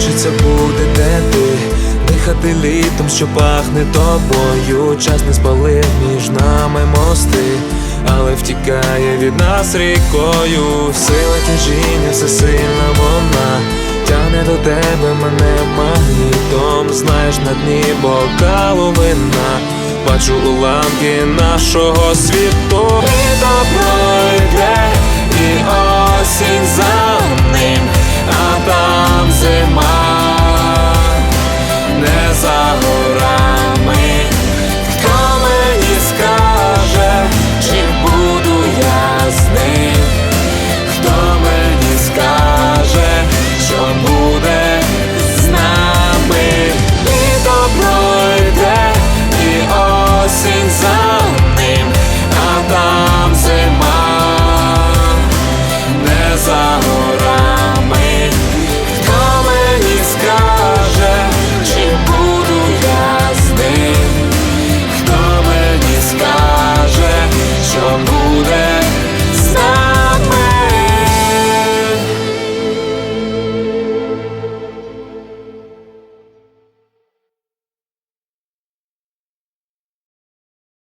хочеться бути де ти. Дихати літом, що пахне тобою. Час не спалив між нами мости. Але втікає від нас рікою. Сила тяжіння, все сильна вона. Тягне до тебе мене магнітом. Знаєш на дні бокалу вина. Бачу уламки нашого світу.